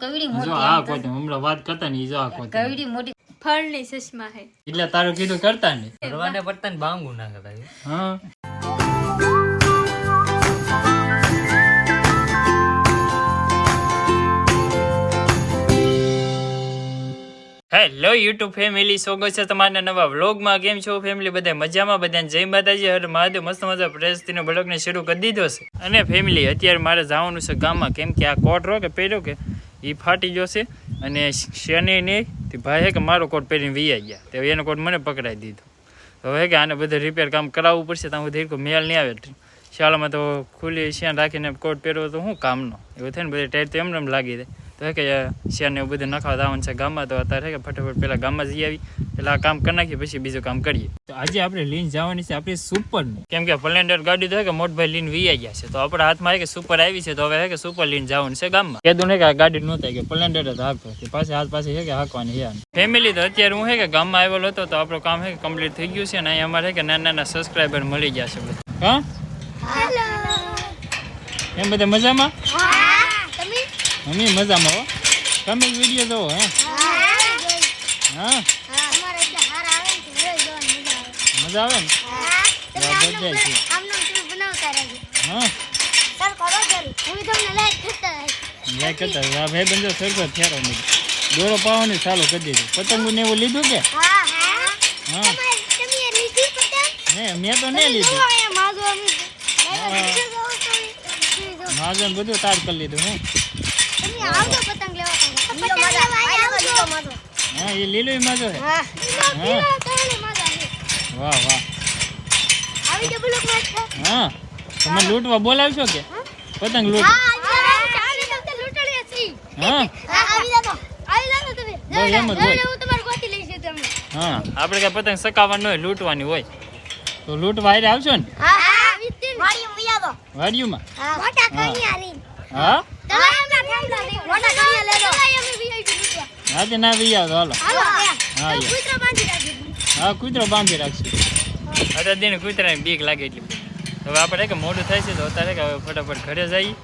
કવડી જો મોટી આ કોઈ હમણાં વાત કરતા ને ઈ જો આ કોઈ કવડી મોટી ફળની ચશ્મા હે એટલે તારું કીધું કરતા ને ભરવાને પડતા ને બાંગુ ના કરતા હા. હેલો યુટ્યુબ ફેમિલી સ્વાગત છે? તમારા નવા વ્લોગમાં કેમ છો ફેમિલી બધા મજામાં? બધાને જય માતાજી. હર મહાદેવ. મસ્ત મજા પ્રેસથી બ્લોગને શરૂ કરી દીધો છે. અને ફેમિલી અત્યારે મારે જવાનું છે ગામમાં. કેમ કે આ કોટ રો કે પહેર્યો કે? એ ફાટી છે અને શનિ નહીં, તે ભાઈ હે કે મારો કોટ પહેરીને વી ગયા. તો એનો કોટ મને પકડાઈ દીધો. હવે હે કે આને બધે રિપેર કામ કરાવવું પડશે, ત્યાં સુધી મેલ નહીં આવે. શાળામાં તો ખુલ્લી શિયાન રાખીને કોટ પહેરવો તો શું કામનો? એવું થાય ને બધે ટાઈટ તો એમને એમ લાગી જાય તો કે શિયાને એવું બધું નખાવા આવવાનું છે ગામમાં તો અત્યારે કે ફટાફટ પહેલાં ગામમાં જઈ આવી એટલે આ કામ કરી નાખીએ પછી બીજું કામ કરીએ. તો આજે આપણે લીન જવાની છે આપણી સુપરની. કેમ કે પ્લેન્ડર ગાડી તો કે મોટભાઈ લીન વી ગયા છે. તો આપણા હાથમાં કે સુપર આવી છે તો હવે કે સુપર લીન જવાનું છે ગામમાં. કીધું ને કે આ ગાડી નહોતા કે પ્લેન્ડર જ હાંકતો પાછી પાસે હાથ પાસે છે કે હાંકવાની છે ફેમિલી તો અત્યારે હું છે કે ગામમાં આવેલો હતો તો આપણું કામ હે કે કમ્પ્લીટ થઈ ગયું છે અને અહીંયા અમારે કે નાના નાના સબસ્ક્રાઈબર મળી ગયા છે બધા. હા? એમ બધા મજામાં? અમે મજામાં હો. તમે વીડિયો જોવો હે? હા. મજા આવે. ને? હા. લાઈક કરતા ભાઈ બંધો સરખો થેરો નહીં દોરો પાવાની ચાલુ કરી દીધું પતંગો ને એવું લીધું કે? હા હે. મેં તો નહીં લીધું. મહાજન બધું તાર કરી લીધું હું? હા એ લીલું મજો હે વાહ વાહ. હા. તમે લૂંટવા બોલાવશો કે? પતંગ લૂંટ હા હા. આપણે કઈ પતંગ સકાવવાનું હોય લૂંટવાની હોય. તો લૂંટ હારે આવશો ને? વાડિયુમાં હા? હા ના બી આવો હાલો. હા. હા. કૂતરો બાંધી રાખશું. અત્યારે દિન કૂતરાને બીક લાગે એટલી. હવે આપણે કે મોડું થાય છે તો અત્યારે કે હવે ફટાફટ ઘરે જઈએ.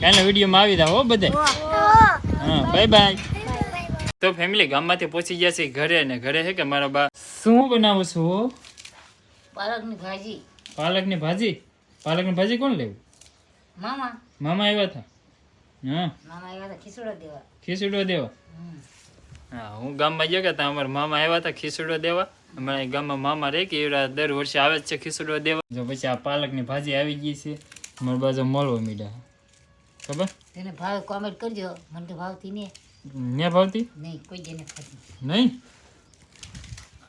કાલના વિડીયોમાં આવી જાવ હો બધે. હા. બાય બાય તો ફેમિલી ગામમાંથી પહોંચી ગયા છે ઘરે ને ઘરે છે કે મારા બા? શું બનાવો છો? પાલકની ભાજી. પાલકની ભાજી? પાલકની ભાજી કોણ લેવું? મામા. મામા આવ્યા હતા. હા મામા આવ્યા હતા ખીચડો દેવા. ખીચડો દેવા? હા હું ગામમાં ગયો કે અમારા મામા આવ્યા હતા ખીચડો દેવા. અમારા ગામમાં મામા રહે કે એવડા દર વર્ષે આવે જ છે ખીચડો દેવા. જો પછી આ પાલકની ભાજી આવી ગઈ છે મારી બાજુ મળવો મીડા. ખબર? તેને ભાવ કોમેન્ટ કરજો. મને તો ભાવતી નહીં. ને ભાવતી? નહીં કોઈ જેને નહીં.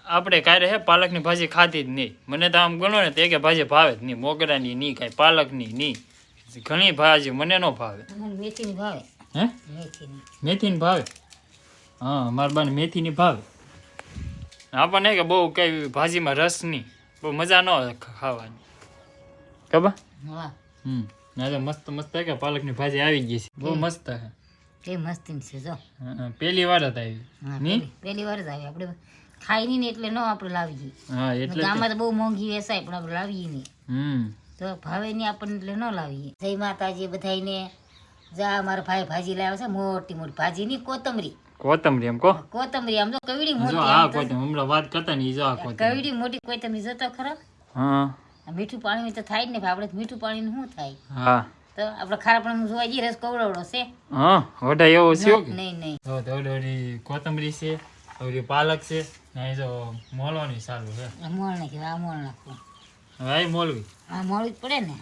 આપણે કાંઈ રહે પાલકની ભાજી ખાધી જ નહીં. મને તો આમ ગણો ને તે કે ભાજી ભાવે જ નહીં. મોગરાની નહીં કાંઈ પાલકની નહીં. ઘણી ભાજી મને ન ભાવે. મેથીની ભાવે. હે? મેથીની. મેથીની ભાવે? હા મારા બાને મેથીની ભાવે. આપણને કે બહુ કઈ ભાજીમાં રસ નહીં. બહુ મજા ન ખાવાની. ખબર? હા. હમ. ના તો મસ્ત મસ્ત કે પાલકની ભાજી આવી ગઈ છે. બહુ મસ્ત છે કે મસ્તી છે જો. પહેલી વાર જ આવી. નહીં? પહેલી- વાર જ આવી. આપણે ખાઈ નહીં ને એટલે ન આપણે લાવીએ હા એટલે. ગામમાં તો બહુ મોંઘી વેચાય પણ આપણે લાવીએ નહીં. હમ. તો ભાવે નહીં આપણને એટલે ન લાવીએ. જય માતાજી બધાને જા મારા ભાઈ ભાજી લાવે છે મોટી મોટી ભાજી ની કોતમરી કોતમરી એમ કો કોતમરી આમ તો કવડી જો મોટી આ કોતમરી હમણાં વાત કરતા ને જો આ કોતમરી કવડી મોટી કોથમરી જતો ખરા? હા. મીઠું પાણી તો થાય જ ને આપણે મીઠું પાણી શું થાય? હા. તો આપણે ખારા પણ જોવા જઈએ રસ કવડવડો છે. હા વડા એવો છે નહીં નહીં. તો ઓલી કોથમરી છે ઓલી પાલક છે ને જો મોલવાની સારું છે. મોળ નાખ્યું આ મોળ નાખવું આ મોલવી. હા મોલવી પડે ને.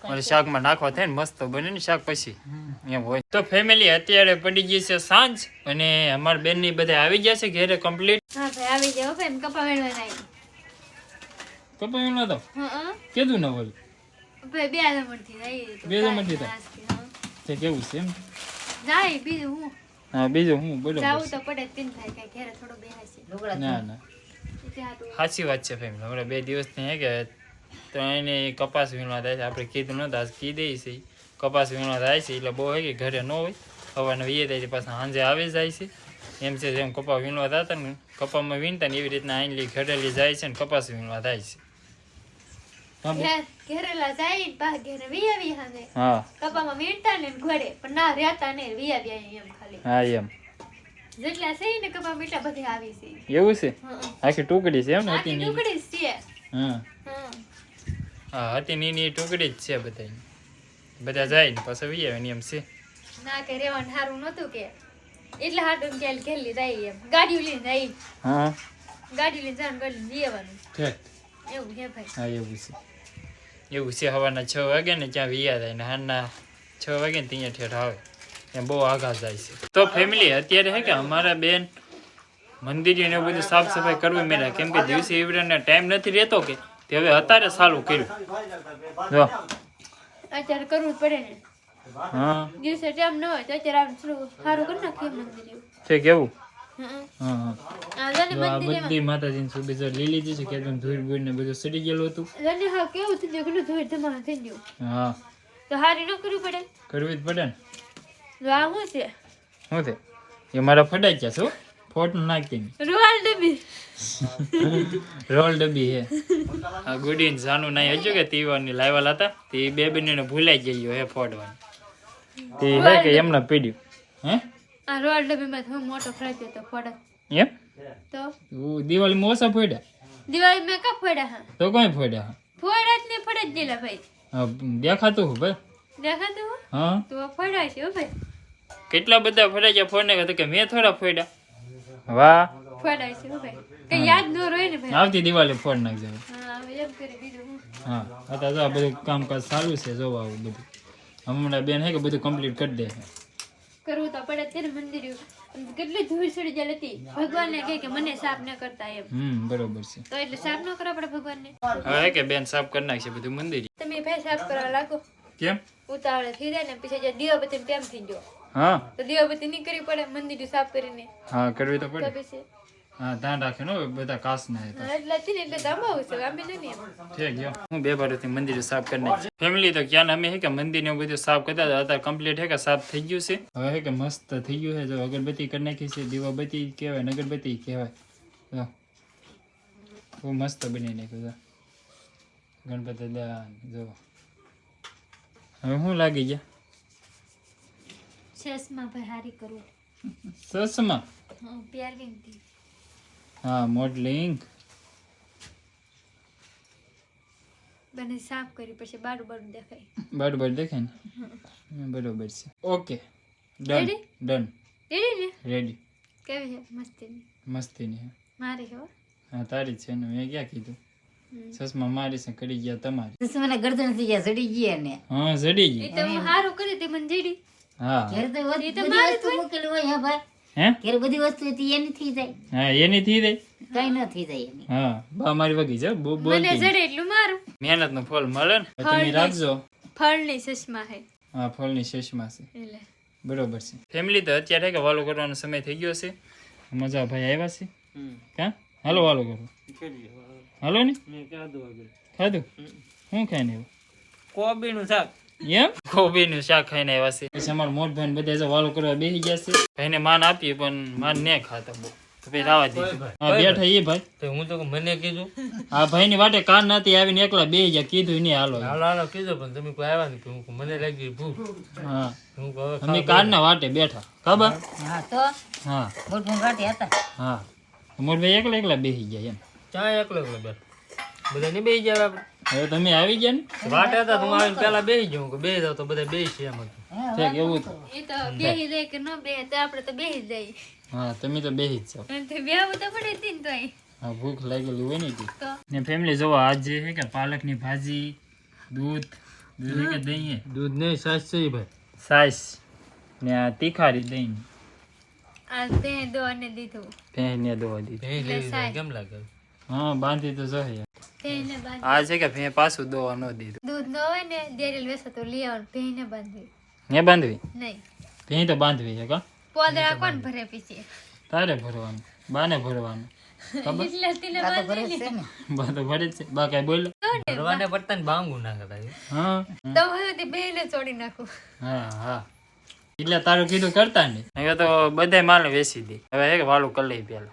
તો. શાકમાં નાખવા થાય ને મસ્ત બને ને શાક પછી. એમ હોય. તો ફેમિલી અત્યારે પડી ગઈ છે સાંજ અને અમારા બેનની બધા આવી ગયા છે ઘેરે કમ્પ્લીટ હા ભાઈ આવી જાવ ફેન કપા વેણવા નાઈ કપાયું નતો હા કીધું ના બોલ ભાઈ બે નંબરથી જાય તો. બે નંબરથી થાય? તે કેવું છે એમ? જાય બીજું હું. હા બીજું હું બોલો જાવું તો પડે તીન થાય કઈ ઘેરે થોડો બેહાશે. ના ના. સાચી વાત છે ફેમ હમણાં બે દિવસથી હે કે તો એને કપાસ વીણવા થાય છે. આપણે કીધું નતા કી દઈએ છે. કપાસ વીણવા થાય છે. એટલે બહુ હે કે ઘરે ન હોય. હવાને વીએ થાય છે પાછા સાંજે આવી જાય છે. એમ છે જેમ કપા વીણવા થતા ને કપામાં વીણતા ને એવી રીતના આઈનલી ઘરેલી જાય છે ને કપાસ વીણવા થાય છે. હા બે- ઘેર ઘેરેલા જાય ને પા ઘેરે વી આવી હા. કપામાં વીણતા ને ઘોડે પણ ના રહેતા ને વી આવી એમ ખાલી. હા એમ. જેટલા છે ને કપા મીઠા બધે આવી છે. એવું છે? આખી ટુકડી છે એમ ને હતી ની ટુકડી છે. હા હા હતી નીની ટુકડી જ છે બધા બધા જાય ને પાછા વી આવે એમ છે. ના કે રેવાનું સારું નતું કે. એટલે હાડું કે કેલી જાય એમ. ગાડી લઈને જાય હા. ગાડી લઈને જવાનું ગાડી લઈને જવાનું એવું છે ભાઈ. હા એવું છે. એવું છે સવારના છ વાગે ને ત્યાં વિયા થાય ને હાના છ વાગે ને ત્યાં ઠેઠ આવે. એમ બહુ આઘાત જાય છે. તો ફેમિલી અત્યારે હે કે અમારા બેન મંદિર ને એવું બધું સાફ સફાઈ કરવી મેળા કેમ કે દિવસે એવડાને ટાઈમ નથી રહેતો કે તે હવે અત્યારે સારું કર્યું. જો. અત્યારે કરવું પડે ને. હા. દિવસે ટાઈમ ન હોય તો અત્યારે આમ સારું કરી નાખીએ મંદિર. છે કેવું? બધી માતાજીની સુબી લીલી જ કે એકદમ ધૂળ બૂળ ને બધું સડી ગયેલું હતું. હા કેવું થઈ ગયું? ધમાલ થઈ ગયું. હા. તો હારી ન કરવું પડે. કરવી જ પડે ને. શું છે. શું છે? એ મારા ફડાઈ ગયા છો? ફોટ નાખી રોલ ડબ્બી. રોલ ડબ્બી હે આ ગુડીન ને જાનું નહીં હજુ કે તીવાની લાવ્યા હતા તે બે બંનેને ભૂલાઈ ગયો હે ફોડવાની. તે હે કે એમને પીડ્યું. હે? આ રૂવાલ ડબ્બીમાં હું મોટો ફરક તો ફોડ. એમ? તો? દિવાળી ઓછા ફોડ્યા? દિવાળી મેં કા ફોડ્યા હા? તો કોઈ ફોડ્યા ફોડા જ ને ફોડા જ દેલા ભાઈ. હા દેખાતું હું ભાઈ. દેખાતું હો? હા. તો ફોડા છે હો ભાઈ. કેટલા બધા ફોડ્યા છે? ફોડને કહેતો કે મેં થોડા ફોડ્યા વાહ. ફોડાય છે ભાઈ. કઈ યાદ ન રહે ને ભાઈ. આવતી દિવાળી ફોડ નાખજો હા એમ કરી બીજું હા. અત્યારે તો આ બધું કામકાજ સારું છે જોવા આવું બધું. હમણાં બેન હે કે બધું કમ્પ્લીટ કરી દે. કરવું તો પડે ત્યારે મંદિર કેટલી ધૂળ સડી જાય હતી. ભગવાનને કહે કે મને સાફ ન કરતા એમ. હમ બરોબર છે. તો એટલે સાફ ન કરવા પડે ભગવાનને. હવે કે બેન સાફ કરી નાખશે બધું મંદિર. તમે ભાઈ સાફ કરવા લાગો. કેમ? ઉતાવળ થઈ જાય ને પછી જે દીવાબત્તી ટાઈમ થઈ ગયો. હા. તો દીવાબત્તી નહીં કરવી પડે મંદિર સાફ કરીને. હા કરવી તો પડે. હા ધ્યાન રાખે નો બધા કાસ ના એટલે એટલે દબાવું છે અમે નહીં ઠીક ગયો હું બે બારથી મંદિર સાફ કરી નાખી ફેમિલી તો ક્યાં અમે હે કે મંદિર ને બધું સાફ કરતા હતા અત્યારે કમ્પ્લીટ હે કે સાફ થઈ ગયું છે? હવે હે કે મસ્ત થઈ ગયું છે જો અગરબત્તી કરી નાખી છે દીવાબત્તી કહેવાય ને અગરબત્તી કહેવાય. બહુ મસ્ત બની નાખ્યું ગણપતિ દાન જો. હવે શું લાગી ગયા. ચશ્મા ભરારી કરું. સસમાં ચશ્મા? હા પ્યાર કેમ થી હા મોડલિંગ. બને સાફ કરી પછી બાડું બાડું દેખાય. બરોબર દેખાય ને? બરોબર છે. ઓકે. ડન. ડન. રેડી ને? રેડી કેવી છે? મસ્તી મસ્તીની હે. મારી હો. હા તારી છે ને. મેં ક્યાં કીધું? સસમા મારી છે કરી ગયા તમારી. સસમાના ગરદન થઈ ગયા જડી ગયા ને. હા જડી એ ગઈ તો હું હારું કરી તે મને જેડી. હા. ઘેર તો વસ્તુ- એ તો બધી વસ્તુ મૂકેલી હોય હા ભાઈ. હે? ઘેર બધી વસ્તુ હતી એની થઈ જાય. હા એની થઈ જાય. કઈ ન થઈ જાય એની. હા બા મારી વગી છે બો મને જડે એટલું મારું. મહેનતનું ફળ મળે ને તમે રાખજો. ફળની ચશ્મા હે હા ફળની શેષમાં છે. એટલે. બરોબર છે. ફેમિલી તો અત્યારે કે વાલો કરવાનો સમય થઈ ગયો છે. મજા ભાઈ આવ્યા છે? કા? હાલો વાલો કરો. હાલો ને? ખાધું શું ખાઈને આવ્યો? કોબીનું શાક. એમ? કોબીનું શાક ખાઈને આવ્યા છે. પછી અમારા મોટ ભાઈ બધા જો વાલો કરવા બેસી ગયા છે. ભાઈને માન આપીએ પણ માન ને ખાતા બહુ. તો પછી રાવા દે હા બેઠા એ ભાઈ. હું તો મને કીધું. આ ભાઈની વાટે કાન નથી આવીને એકલા બે ગયા કીધું નહીં હાલો. હાલો હાલો કીધું પણ તમે કોઈ આવ્યા નહીં હું મને લાગી ભૂખ હા. હું કહું, ના વાટે બેઠા. ખબર? હા તો હા. મોટું ઘાટે હતા. હા. મોટ ભાઈ એકલા એકલા બેસી ગયા એમ. ચા એકલો એકલો બેઠા. બધા ને બેસી ગયા આપણે. હવે તમે આવી ગયા ને? વાટે હતા તો હું આવીને પેલા બેસી જાઉં કે બે જાવ તો બધા બેસી એમ હતું. ઠીક એવું હતું. એ તો બેહી જાય કે ન બે તો આપણે તો બેસી જાય હા તમે તો બેસી જ જાઓ. અને તે બેવું તો પડે હતી ને તોય. હા ભૂખ લાગેલી હોય ને તી. તો? ને ફેમિલી જોવો આજે જે છે કે પાલકની ભાજી દૂધ દૂધ કે દહીં દૂધ નહીં સાસ છે ભાઈ. સાસ. ને આ તીખારી દહીં. આ તે દો અને દીધું. ભેંસને ને દો દીધું કેમ લાગે? હા બાંધી તો જોઈએ આ છે કે ભે પાછું દોવા ન દીધું. દૂધ ન હોય ને દેરેલ વેસે તો લઈ આવ ભે ને બાંધવી. ને બાંધવી? નહીં. ભે તો બાંધવી છે કા? પોદરા કોણ ભરે પીછે. તારે ભરવાનું? બાને ભરવાનું. એટલે તેને આ તો કરે જ છે ને. બા તો ભરે જ છે. બા કઈ બોલ ભરવાને પડતા ને બાંગું હા. તો હવે તે બેને છોડી નાખું. હા હા. એટલે તારું કીધું કરતા ને? હવે તો બધા માલ વેચી દે. હવે એક વાળું કરી લઈ પેલા.